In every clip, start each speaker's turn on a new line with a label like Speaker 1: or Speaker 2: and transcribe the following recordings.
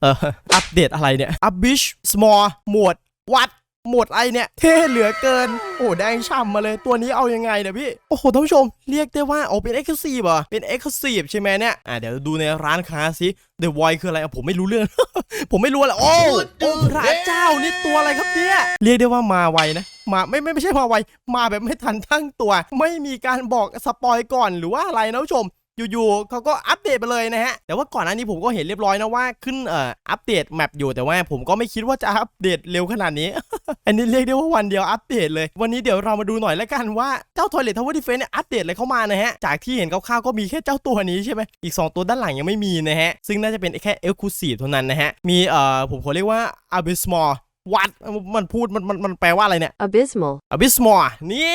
Speaker 1: เอออัปเดตอะไรเนี่ยอัพบิชสมอลหมวดวัดหมวดอะไรเนี่ย เท่เหลือเกิน โอ้แดงช่ำมาเลยตัวนี้เอายังไงเนี่ยพี่ โอ้โหท่านผู้ชม เรียกได้ว่าโอ้เป็น e x c l u s i v e เหรอเป็น e x c l u s i v e ใช่ไหมเนี่ย อะเดี๋ยวดูในร้านค้าสิ The Void คืออะไรอะผมไม่รู้เรื่อง ผมไม่รู้อะไรโอ้โอ้พระเจ้านี่ตัวอะไรครับเนี่ย เรียกได้ว่ามาไวนะมาไม่ไม่ไม่ใช่มาไวมาแบบไม่ทันตั้งตัว ไม่มีการบอกสปอยก่อนหรือว่าอะไรนะผู้ชม อยู่ๆเขาก็อัปเดตไปเลยนะฮะแต่ว่าก่อนหน้านี้ผมก็เห็นเรียบร้อยนะว่าขึ้นเอ่ออัปเดตแมปอยู่แต่ว่าผมก็ไม่คิดว่าจะอัปเดตเร็วขนาดนี้ อันนี้เรียกได้ว่าวันเดียวอัปเดตเลย วันนี้เดี๋ยวเรามาดูหน่อยแล้วกันว่าเจ้า Toilet Tower Defense เนี่ยอัปเดตอะไรเข้ามานะฮะจากที่เห็นคร่าวๆก็มีแค่เจ้าตัวนี้ใช่ไหมอีก 2 ตัวด้านหลังยังไม่มีนะฮะซึ่งน่าจะเป็นแค่ Exclusive เท่านั้นนะฮะมีเอ่อผมขอเรียกว่า Abysmal วัดมันพูดมันมันมันแปลว่าอะไรเนี่ย
Speaker 2: abysmal,
Speaker 1: Abysmal นี่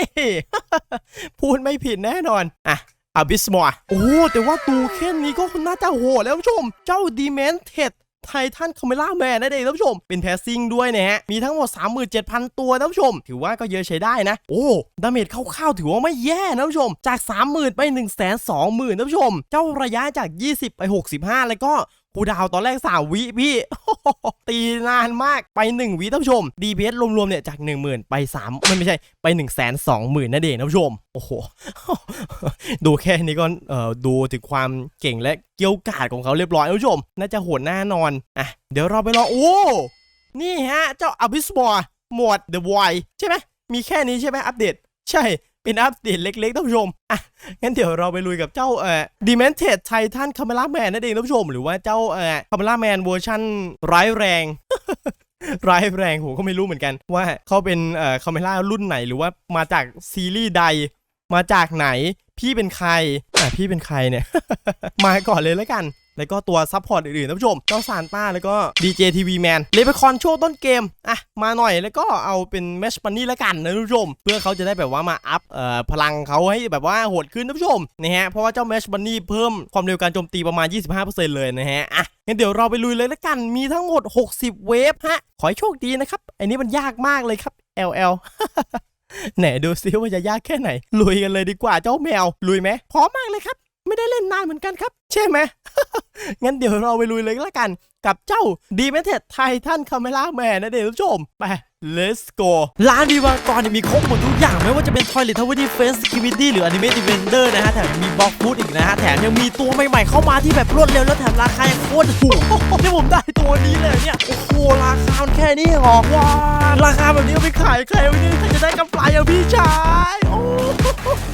Speaker 1: พูดไม่ผิดแน่นอน อะ Abysmal โอ้แต่ว่าตูแค่นี้ก็น่าจะโหดแล้วท่านผู้ชม เจ้าดีแมนเท็ดไททันคาเมล่าแมนนั่นเองท่านผู้ชม เป็นแพสซิ่งด้วยนะฮะ มีทั้งหมด 37,000 ตัวท่านผู้ชม ถือว่าก็เยอะใช้ได้นะ โอ้ ดาเมจคร่าวๆถือว่าไม่แย่นะท่านผู้ชม จาก 30,000 ไป 1 2 0 0 0ท่านผู้ชม เจ้าระยะจาก 20 ไป 65 แล้วก็ คูดาวตอนแรก3วิพี่ ตีนานมากไป 1 วิท่านผู้ชม DPS รวมๆเนี่ยจาก 10,000 ไป3ไม่ไม่ใช่ไป 1 2 0 0 0 0นั่นเองท่านผู้ชม โอ้โห ดูแค่นี้ก็เอ่อดูถึงความเก่งและเกี้ยวกาดของเขาเรียบร้อยท่านผู้ชม น่าจะโหดแน่นอนอะเดี๋ยวเราไปรอโอ้นี่ฮะ เจ้า Abyss b o r หมวด The Void ใช่ไหมมีแค่นี้ใช่ไหมอัปเดต ใช่ เป็นอัปเดตเล็กๆท่านผู้ชมอะงั้นเดี๋ยวเราไปลุยกับเจ้าเอ่อ Demented Titan Camera Man นั่นเองท่านผู้ชม หรือว่าเจ้าเอ่อ Camera Man เวอร์ชั่นร้ายแรงร้ายแรงผมก็ไม่รู้เหมือนกัน ว่าเขาเป็นเอ่อคาเมล่ารุ่นไหนหรือว่ามาจากซีรีส์ใด มาจากไหน พี่เป็นใครอะพี่เป็นใครเนี่ย มาก่อนเลยแล้วกัน แล้วก็ตัวซัพพอร์ตอื่นๆท่านผู้ชม เจ้าซานต้าแล้วก็ DJ TV Man เลเปคอนช่วงต้นเกม อะ มาหน่อยแล้วก็เอาเป็นแมชปันนี่แล้วกันนะท่านผู้ชม เพื่อเขาจะได้แบบว่ามาอัพเอ่อพลังเขาให้แบบว่าโหดขึ้นท่านผู้ชมนะฮะเพราะว่าเจ้าแมชปันนี่เพิ่มความเร็วการโจมตีประมาณ 25%เลยนะฮะอะงั้นเดี๋ยวเราไปลุยเลยแล้วกันมีทั้งหมด 60 เวฟฮะขอให้โชคดีนะครับอันนี้มันยากมากเลยครับ LL ไหนดูซิว่าจะยากแค่ไหน ลุยกันเลยดีกว่าเจ้าแมว ลุยไหมพร้อมมากเลยครับ ไม่ได้เล่นนานเหมือนกันครับ ใช่ไหมงั้นเดี๋ยวเราไปลุยเลยละกัน กับเจ้า d e m e t e d Titan Camera Man นะเด็กผู้ชมไป let's go ร้านดีวากรเนี่ยมีครบหมดทุกอย่างไม่ว่าจะเป็น Toilet Tower Defense Security หรือ Anime Defender นะฮะ แถมมี Box Food อีกนะฮะ แถมยังมีตัวใหม่ๆเข้ามาที่แบบรวดเร็วแล้วแถมราคายังโคตรถูกนี่ผมได้ตัวนี้เลยเนี่ย โอ้โห ราคาแค่นี้เหรอว้าราคาแบบนี้เอาไปขายใครวันนี้ใครจะได้กำไรอะพี่ชายโอ้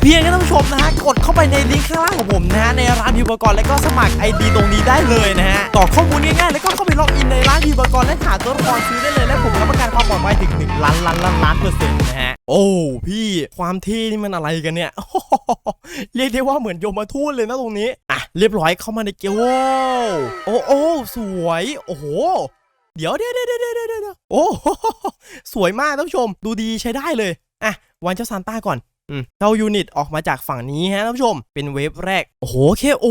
Speaker 1: เพียงแค่ท่านผู้ชมนะฮะ กดเข้าไปในลิงก์ข้างล่างของผมนะฮะในร้านพิวปกรแล้วก็สมัคร ID ตรงนี้ได้เลยนะฮะกรอข้อมูลง่ายๆแล้วก็เข้าไปล็อกอินในร้านพิวปกรณ์และหาตัวละครซื้อได้เลยและผมรับประกันความปลอดภัยถึง1ล้านล้านล้านล้านเปอร์เซ็นต์นะฮะโอ้พี่ความเท่นี่มันอะไรกันเนี่ยเรียกได้ว่าเหมือนโยมาทูตเลยนะตรงนี้อะเรียบร้อยเข้ามาในเกมว้าวโอ้โอ้สวยโอ้โหเดี๋ยวเดี๋ยวเดี๋ยวเดี๋ยวเดี๋ยวโอ้สวยมากท่านผู้ชม ดูดีใช้ได้เลยอะวันเจ้าซานต้าก่อนอืมเจ้ายูนิตออกมาจากฝั่งนี้ฮะท่านผู้ชม เป็นเวฟแรก โอ้โหเคโอ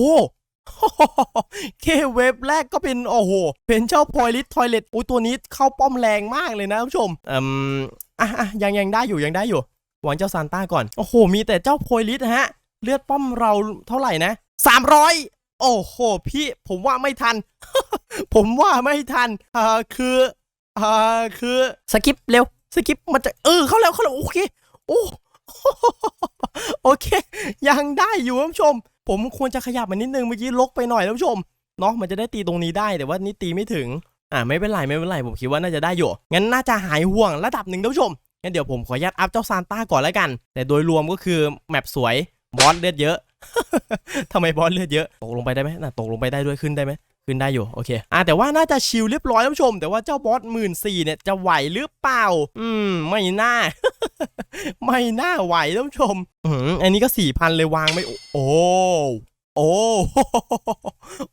Speaker 1: เคเวฟแรกก็เป็นโอ้โห เป็นเจ้าพอยลิททอยเลตโอ้ตัวนี้เข้าป้อมแรงมากเลยนะท่านผู้ชมอืมอะอะยังยังได้อยู่ยังได้อยู่ หวังเจ้าซานต้าก่อน โอ้โห มีแต่เจ้าพอยลิทฮะ เลือดป้อมเราเท่าไหร่นะสามร้อยโอ้โห พี่ผมว่าไม่ทัน ผมว่าไม่ทันอ่าคืออ่าคือสกิปเร็วสกิปมันจะเออเข้าแล้วเข้าแล้วโอเคโอ้โอเค ยังได้อยู่ท่านผู้ชม ผมควรจะขยับมันนิดนึงเมื่อกี้ลกไปหน่อยท่านผู้ชมเนาะมันจะได้ตีตรงนี้ได้แต่ว่านี่ตีไม่ถึงอ่าไม่เป็นไรไม่เป็นไรผมคิดว่าน่าจะได้อยู่งั้นน่าจะหายห่วงระดับหนึ่งท่านผู้ชมงั้นเดี๋ยวผมขออนุญาตอัพเจ้าซานต้าก่อนแล้วกัน แต่โดยรวมก็คือแมปสวยบอสเลือดเยอะทำไมบอสเลือดเยอะตกลงไปได้ไหมน่ะตกลงไปได้ด้วยขึ้นได้ไหมขึ้นได้อยู่โอเคอะแต่ว่าน่าจะชิลเรียบร้อยท่านผู้ชม แต่ว่าเจ้าบอสหมื่นสี่เนี่ยจะไหวหรือเปล่า อืมไม่น่า ไม่น่าไหวท่านผู้ชมอืมอันนี้ก็สี่พันเลยวางไม่โอ้โอ้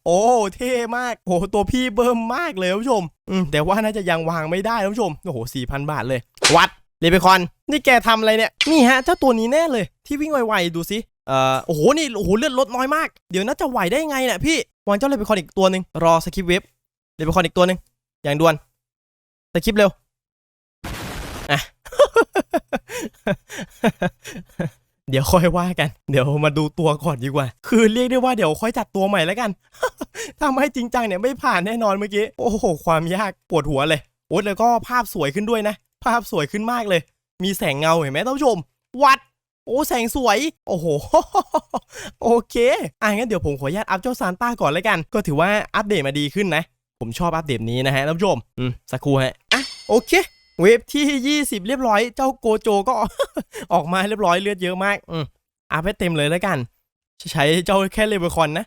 Speaker 1: โอ้ เท่มาก โอ้ตัวพี่เบิ่มมากเลยท่านผู้ชม อืม แต่ว่าน่าจะยังวางไม่ได้ท่านผู้ชม โอ้โหสี่พันบาทเลย วัดเลเบคอน นี่แกทำอะไรเนี่ย นี่ฮะ เจ้าตัวนี้แน่เลย ที่วิ่งไวๆ ดูสิเอ่อ โอ้โห นี่ โอ้โห เลือดลดน้อยมาก เดี๋ยวน่าจะไหวได้ไงเนี่ยพี่ วางเจ้าเลเบคอนอีกตัวหนึ่งรอสกิปเว็บเลเบคอนอีกตัวหนึ่งอย่างด่วนสกิปเร็วอะ เดี๋ยวค่อยว่ากัน เดี๋ยวมาดูตัวก่อนดีกว่า คือเรียกได้ว่าเดี๋ยวค่อยจัดตัวใหม่แล้วกันถ้าไม่จริงจังเนี่ยไม่ผ่านแน่นอนเมื่อกี้ โอ้โห ความยากปวดหัวเลย โอ้แล้วก็ภาพสวยขึ้นด้วยนะ ภาพสวยขึ้นมากเลย มีแสงเงาเห็นไหมท่านผู้ชม วัด โอ้แสงสวย โอ้โห โอเค อะงั้นเดี๋ยวผมขออนุญาตอัพเจ้าซานต้าก่อนแล้วกัน ก็ถือว่าอัปเดตมาดีขึ้นนะ ผมชอบอัปเดตนี้นะฮะท่านผู้ชม อืม สักครู่ฮะ อะ โอเค เวฟที่ 20 เรียบร้อย เจ้าโกโจก็ออกมาเรียบร้อยเลือดเยอะมาก อืมอัพให้เต็มเลยแล้วกัน ใช้เจ้าแค่เลเวอร์คอนนะ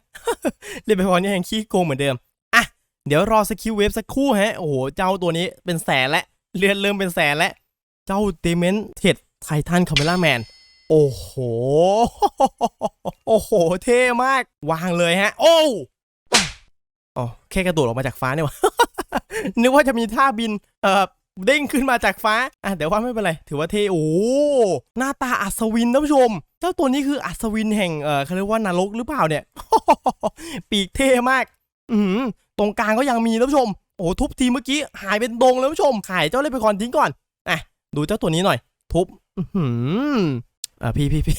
Speaker 1: เลเวอร์คอนยังขี้โกงเหมือนเดิม อะ เดี๋ยวรอสกิลเวฟสักครู่ฮะ โอ้โห เจ้าตัวนี้เป็นแสนแล้วเลือดเริ่มเป็นแสนแล้วเจ้าเดเมนเทดไททันคาเมล่าแมน โอ้โห โอ้โห เท่มาก วางเลยฮะ โอ้อ๋อแค่กระโดดออกมาจากฟ้าเนี่ยวะนึกว่าจะมีท่าบิน เอ่อ เด้งขึ้นมาจากฟ้า อะแต่ว่าไม่เป็นไร ถือว่าเท่โอ้หน้าตาอัศวินท่านผู้ชม เจ้าตัวนี้คืออัศวินแห่งเอ่อเขาเรียกว่านรกหรือเปล่าเนี่ย ปีกเท่มาก อืมตรงกลางก็ยังมีท่านผู้ชม โอ้โหทุบทีเมื่อกี้หายเป็นดงแล้วท่านผู้ชมขายเจ้าเล่ไปก่อนทิ้งก่อนอะดูเจ้าตัวนี้หน่อย ทุบ อืม อ่าพี่พี่พี่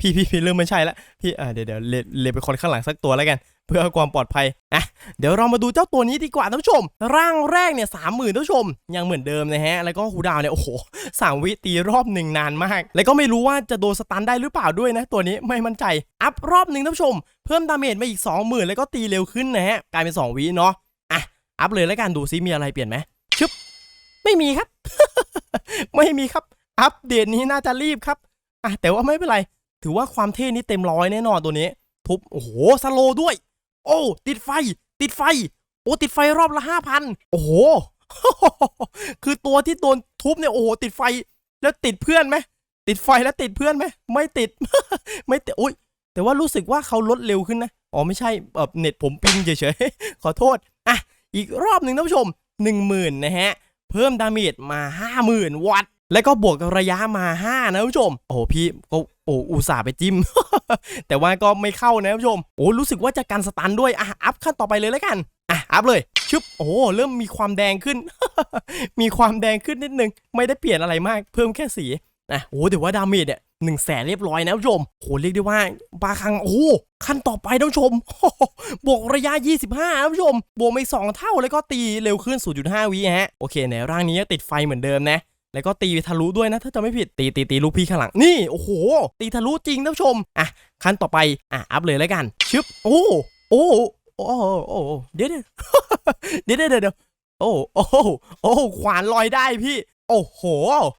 Speaker 1: พี่พี่พี่เริ่มไม่ใช่ละพี่อ่าเดี๋ยวเดี๋ยวเลเลไปคนข้างหลังสักตัวแล้วกัน เพื่อความปลอดภัยอะเดี๋ยวเรามาดูเจ้าตัวนี้ดีกว่าท่านผู้ชม ร่างแรกเนี่ยสามหมื่นท่านผู้ชม ยังเหมือนเดิมนะฮะ แล้วก็คูดาวเนี่ยโอ้โหสามวิตีรอบหนึ่งนานมาก แล้วก็ไม่รู้ว่าจะโดนสตันได้หรือเปล่าด้วยนะ ตัวนี้ไม่มั่นใจ อัพรอบหนึ่งท่านผู้ชม เพิ่มดาเมจมาอีก 20,000 แล้วก็ตีเร็วขึ้นนะฮะกลายเป็น 2วิเนาะอะอัพเลยแล้วกันดูซิมีอะไรเปลี่ยนไหมชึบไม่มีครับ ไม่มีครับ อัปเดตนี้น่าจะรีบครับ อะแต่ว่าไม่เป็นไร ถือว่าความเท่นี้เต็มร้อยแน่นอนตัวนี้ ทุบ โอ้โหสโลด้วย โอ้ ติดไฟ ติดไฟ โอ้ติดไฟรอบละห้าพันโอ้โห คือตัวที่โดนทุบเนี่ยโอ้โหติดไฟแล้วติดเพื่อนไหมติดไฟแล้วติดเพื่อนไหมไม่ติด ไม่ติดอุ้ยแต่ว่ารู้สึกว่าเขาลดเร็วขึ้นนะอ๋อไม่ใช่แบบเน็ตผมปิงเฉยๆขอโทษอะอีกรอบหนึ่งท่านผู้ชม 10,000นะฮะ เพิ่มดาเมจมา 50,000 วัตต์ แล้วก็บวกระยะมา 5 นะท่านผู้ชม โอ้พี่ก็โอ้อุตส่าห์ไปจิ้ม แต่ว่าก็ไม่เข้านะท่านผู้ชม โอ้รู้สึกว่าจะกันสตันด้วยอะอัพขั้นต่อไปเลยแล้วกันอะอัพเลยชึบโอ้เริ่มมีความแดงขึ้น มีความแดงขึ้นนิดนึง ไม่ได้เปลี่ยนอะไรมากเพิ่มแค่สีอะโอ้เดี๋ยวว่าดาเมจเนี่ยหนึ่งแสนเรียบร้อยนะท่านผู้ชมโหเรียกได้ว่าบาคังโอ้ขั้นต่อไปท่านผู้ชม บวกระยะ 25ท่านผู้ชม บวกไปสองเท่าแล้วก็ตีเร็วขึ้น 0.5วิฮะ โอเคในร่างนี้ยังติดไฟเหมือนเดิมนะ แล้วก็ตีทะลุด้วยนะถ้าจะไม่ผิดตีตีตีลูกพี่ข้างหลังนี่โอ้โห ตีทะลุจริงท่านผู้ชมอะขั้นต่อไปอะอัพเลยแล้วกันชึบโอ้โอ้โอ้โอ้เดี๋ยวเดี๋ยวเดี๋ยวเดี๋ยวเดี๋ยวโอ้โอ้โอ้ขวานลอยได้พี่ โอ้โห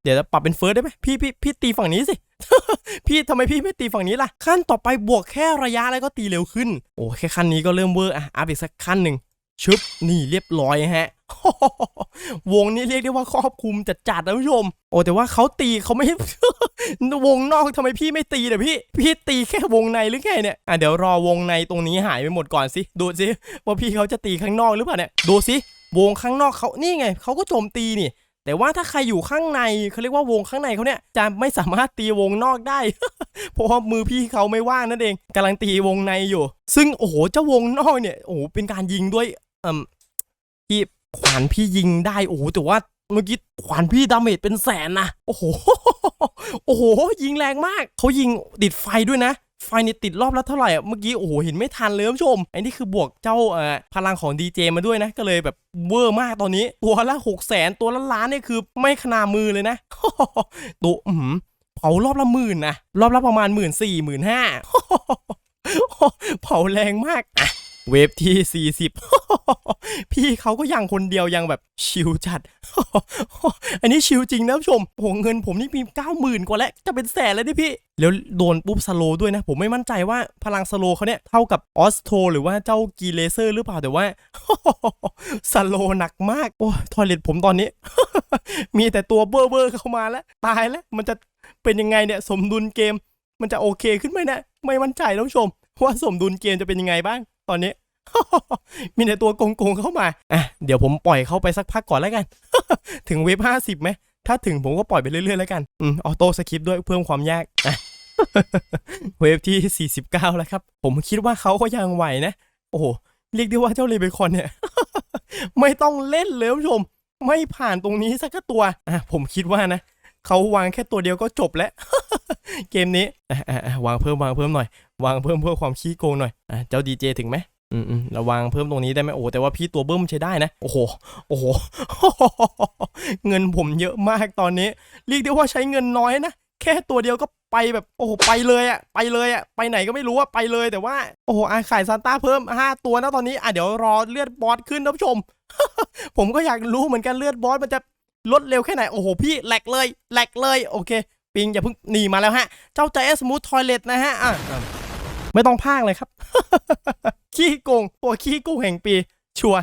Speaker 1: เดี๋ยวจะปรับเป็นเฟิร์สได้ไหมพี่พี่พี่ตีฝั่งนี้สิพี่ทำไมพี่ไม่ตีฝั่งนี้ล่ะขั้นต่อไปบวกแค่ระยะแล้วก็ตีเร็วขึ้น โอ้แค่ขั้นนี้ก็เริ่มเวอร์อะอัพอีกสักขั้นหนึ่ง ชึบนี่เรียบร้อยฮะ วงนี้เรียกได้ว่าครอบคลุมจัดจัดนะผู้ชม โอ้แต่ว่าเขาตีเขาไม่ วงนอกทำไมพี่ไม่ตีเนี่ยพี่ พี่ตีแค่วงในหรือไงเนี่ยอะเดี๋ยวรอวงในตรงนี้หายไปหมดก่อนสิดูสิว่าพี่เขาจะตีข้างนอกหรือเปล่าเนี่ยดูสิวงข้างนอกเขานี่ไงเขาก็โจมตีนี่แต่ว่าถ้าใครอยู่ข้างในเขาเรียกว่าวงข้างในเขาเนี่ยจะไม่สามารถตีวงนอกได้ เพราะว่ามือพี่เขาไม่ว่างนั่นเองกำลังตีวงในอยู่ ซึ่งโอ้โหเจ้าวงนอกเนี่ยโอ้โหเป็นการยิงด้วย เอ่มพี่ขวานพี่ยิงได้โอ้โหแต่ว่าเมื่อกี้ขวานพี่ดาเมจเป็นแสนนะโอ้โหโอ้โห ยิงแรงมากเขายิงติดไฟด้วยนะ ไฟนี่ติดรอบละเท่าไหร่อะเมื่อกี้โอ้โหเห็นไม่ทันเลยท่านผู้ชมไอ้นี่คือบวกเจ้าเอ่อพลังของดีเจมาด้วยนะ ก็เลยแบบเวอร์มากตอนนี้ ตัวละหกแสนตัวละล้านเนี่ยคือไม่ขนามือเลยนะตัวอือหือเผารอบละหมื่นนะรอบละประมาณหมื่นสี่หมื่นห้าเผาแรงมากอะ เวฟที่ 40 พี่เขาก็ยังคนเดียวยังแบบชิลจัด อันนี้ชิลจริงนะผู้ชมโอ้โหเงินผมนี่มีเก้าหมื่นกว่าแล้ว จะเป็นแสนแล้วดิพี่ แล้วโดนปุ๊บสโลด้วยนะ ผมไม่มั่นใจว่าพลังสโลเขาเนี่ย เท่ากับออสโทหรือว่าเจ้ากีเลเซอร์หรือเปล่าแต่ว่าสโลหนักมาก โอ้ทอยเลตผมตอนนี้ มีแต่ตัวเบอร์เบอร์เข้ามาแล้ว ตายแล้ว มันจะเป็นยังไงเนี่ยสมดุลเกม มันจะโอเคขึ้นไหมเนะไม่มั่นใจท่านผู้ชมว่าสมดุลเกมจะเป็นยังไงบ้าง ตอนนี้ มีแต่ตัวโกงๆเข้ามาอะเดี๋ยวผมปล่อยเข้าไปสักพักก่อนแล้วกัน ถึงเวฟห้าสิบไหมถ้าถึงผมก็ปล่อยไปเรื่อยๆแล้วกันอืมออโต้สคริปด้วยเพิ่มความยากอะเวฟที่ 49 แล้วครับ ผมคิดว่าเขาก็ยังไหวนะ โอ้โห เรียกได้ว่าเจ้าเลเบคอนเนี่ย ไม่ต้องเล่นเลยผู้ชม ไม่ผ่านตรงนี้สักตัว อะ ผมคิดว่านะ เขาวางแค่ตัวเดียวก็จบแล้ว เกมนี้วางเพิ่มวางเพิ่มหน่อย วางเพิ่มเพื่อความขี้โกงหน่อยเจ้าดีเจถึงไหมอืมอืมเราวางเพิ่มตรงนี้ได้ไหมโอ้แต่ว่าพี่ตัวเบิ้มใช้ได้นะ โอ้โห โอ้โห เงินผมเยอะมากตอนนี้ เรียกได้ว่าใช้เงินน้อยนะ แค่ตัวเดียวก็ไปแบบโอ้โหไปเลยอะไปเลยอะไปไหนก็ไม่รู้อะไปเลยแต่ว่า โอ้โหอาขายซานต้าเพิ่ม 5 ตัวนะตอนนี้อะเดี๋ยวรอเลือดบอสขึ้นท่านผู้ชม ผมก็อยากรู้เหมือนกันเลือดบอสมันจะ ลดเร็วแค่ไหน โอ้โห พี่แหลกเลยแหลกเลย โอเค ปิงอย่าเพิ่งหนีมาแล้วฮะ เจ้าใจเอสมูททอยเลตนะฮะอะไม่ต้องพากเลยครับ ขี้โกง ตัวขี้โกงแห่งปี ชัว